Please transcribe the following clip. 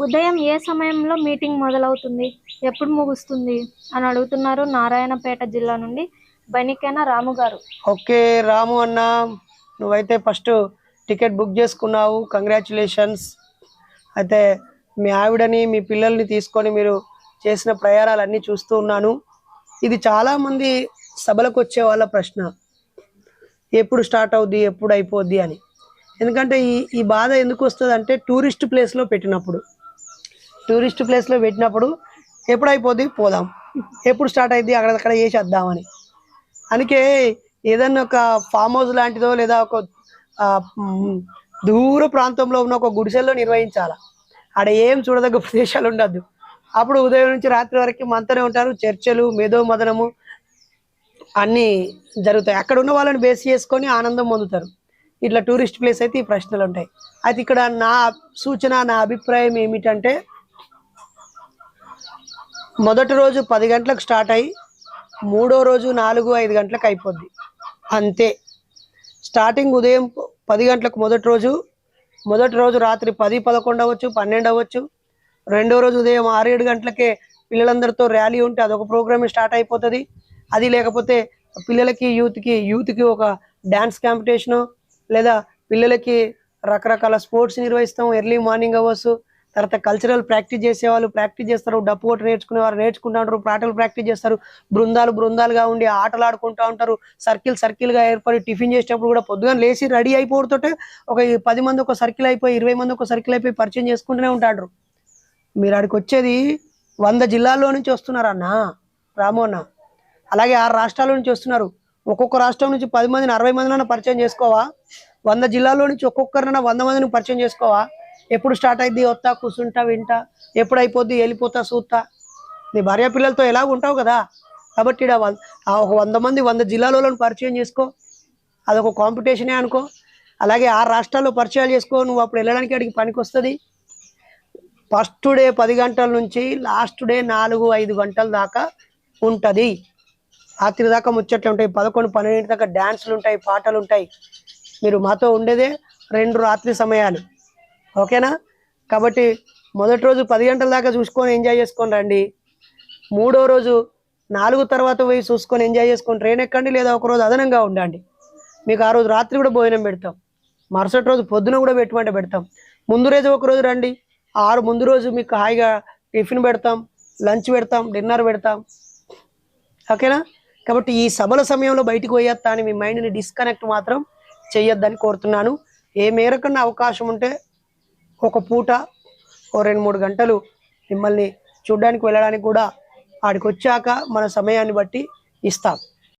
ఉదయం ఏ సమయంలో మీటింగ్ మొదలవుతుంది? ఎప్పుడు ముగుస్తుంది? అని అడుగుతున్నారు నారాయణపేట జిల్లా నుండి బనికేన రాము గారు. ఓకే రాము అన్న నువ్వైతే ఫస్ట్ టికెట్ బుక్ చేసుకున్నావు. కంగ్రాచులేషన్స్. అయితే మీ ఆవిడని మీ పిల్లల్ని తీసుకొని మీరు చేసిన ప్రయాణాలన్నీ చూస్తూ ఉన్నాను. ఇది చాలామంది సభలకు వచ్చే వాళ్ళ ప్రశ్న. ఎప్పుడు స్టార్ట్ అవుద్ది? ఎప్పుడు అయిపోద్ది అని. ఎందుకంటే ఈ ఈ బాధ ఎందుకు వస్తుంది అంటే టూరిస్ట్ ప్లేస్లో పెట్టినప్పుడు. టూరిస్ట్ ప్లేస్లో పెట్టినప్పుడు ఎప్పుడు అయిపోద్ది పోదాం. ఎప్పుడు స్టార్ట్ అయింది అక్కడక్కడ చేసేద్దామని అందుకే ఏదన్నా ఒక ఫామ్ హౌస్ లాంటిదో లేదా ఒక దూర ప్రాంతంలో ఉన్న ఒక గుడిసెల్లో నిర్వహించాల? ఆడ ఏం చూడదగ్గ ప్రదేశాలు ఉండద్దు. అప్పుడు ఉదయం నుంచి రాత్రి వరకు మనతోనే ఉంటారు. చర్చలు మేధో మదనము అన్నీ జరుగుతాయి. అక్కడ ఉన్న వాళ్ళని బేస్ చేసుకొని ఆనందం పొందుతారు. ఇట్లా టూరిస్ట్ ప్లేస్ అయితే ఈ ప్రశ్నలు ఉంటాయి. అయితే ఇక్కడ నా సూచన నా అభిప్రాయం ఏమిటంటే మొదటి రోజు పది గంటలకు స్టార్ట్ అయ్యి మూడో రోజు నాలుగు ఐదు గంటలకు అయిపోద్ది. అంతే. స్టార్టింగ్ ఉదయం పది గంటలకు మొదటి రోజు మొదటి రోజు రాత్రి పది పదకొండు అవ్వచ్చు పన్నెండు అవ్వచ్చు. రెండో రోజు ఉదయం ఆరు ఏడు గంటలకే పిల్లలందరితో ర్యాలీ ఉంటే అదొక ప్రోగ్రామ్ స్టార్ట్ అయిపోతుంది. అది లేకపోతే పిల్లలకి యూత్కి యూత్కి ఒక డ్యాన్స్ కాంపిటీషను లేదా పిల్లలకి రకరకాల స్పోర్ట్స్ నిర్వహిస్తాం ఎర్లీ మార్నింగ్ అవర్స్ తర్వాత కల్చరల్ ప్రాక్టీస్ చేసేవాళ్ళు ప్రాక్టీస్ చేస్తారు. డప్పు కొట్టు నేర్చుకునే నేర్చుకుంటూ నేర్చుకుంటా ఉంటారు. పాటలు ప్రాక్టీస్ చేస్తారు. బృందాలు బృందాలుగా ఉండి ఆటలు ఆడుకుంటూ ఉంటారు. సర్కిల్ సర్కిల్గా ఏర్పడి టిఫిన్ చేసేటప్పుడు కూడా పొద్దుగా లేచి రెడీ అయిపోతుంటే ఒక పది మంది ఒక సర్కిల్ అయిపోయి ఇరవై మంది ఒక సర్కిల్ అయిపోయి పరిచయం చేసుకుంటూనే ఉంటాడు మీరు ఆడికి వచ్చేది వంద జిల్లాల్లో నుంచి వస్తున్నారన్నా రామోన్న అన్న. అలాగే ఆరు రాష్ట్రాల నుంచి వస్తున్నారు. ఒక్కొక్క రాష్ట్రం నుంచి పది మందిని అరవై మందినైనా పరిచయం చేసుకోవా? వంద జిల్లాల్లో నుంచి ఒక్కొక్కరినైనా వంద మందిని పరిచయం చేసుకోవా? ఎప్పుడు స్టార్ట్ అయింది వస్తా కూర్చుంటా వింటా ఎప్పుడు అయిపోద్ది వెళ్ళిపోతా చూస్తా. నీ భార్య పిల్లలతో ఎలా ఉంటావు కదా? కాబట్టి ఆ ఒక వంద మంది వంద జిల్లాలలో పరిచయం చేసుకో. అదొక కాంపిటీషనే అనుకో. అలాగే ఆ రాష్ట్రాల్లో పరిచయాలు చేసుకో. నువ్వు అప్పుడు వెళ్ళడానికి అడిగి పనికి వస్తుంది ఫస్ట్ డే పది గంటల నుంచి లాస్ట్ డే నాలుగు ఐదు గంటల దాకా ఉంటుంది. రాత్రి దాకా ముచ్చట్లు ఉంటాయి. పదకొండు పన్నెండు దాకా డ్యాన్సులు ఉంటాయి పాటలు ఉంటాయి. మీరు మాతో ఉండేదే రెండు రాత్రి సమయాలు. ఓకేనా? కాబట్టి మొదటి రోజు పది గంటల దాకా చూసుకొని ఎంజాయ్ చేసుకొని రండి. మూడో రోజు నాలుగు తర్వాత పోయి చూసుకొని ఎంజాయ్ చేసుకొని ట్రైన్ ఎక్కండి లేదా ఒక రోజు అదనంగా ఉండండి. మీకు ఆ రోజు రాత్రి కూడా భోజనం పెడతాం. మరుసటి రోజు పొద్దున కూడా పెట్టుమంటే పెడతాం. ముందు రోజు ఒక రోజు రండి. ఆరు ముందు రోజు మీకు హాయిగా టిఫిన్ పెడతాం లంచ్ పెడతాం డిన్నర్ పెడతాం. ఓకేనా? కాబట్టి ఈ సభల సమయంలో బయటకు పోయేస్తా అని మీ మైండ్ని డిస్కనెక్ట్ మాత్రం చెయ్యొద్దని కోరుతున్నాను. ఏ మేరకన్నా అవకాశం ఉంటే ఒక పూట ఓ రెండు మూడు గంటలు మిమ్మల్ని చూడడానికి వెళ్ళడానికి కూడా ఆడికి వచ్చాక మన సమయాన్ని బట్టి ఇస్తాం.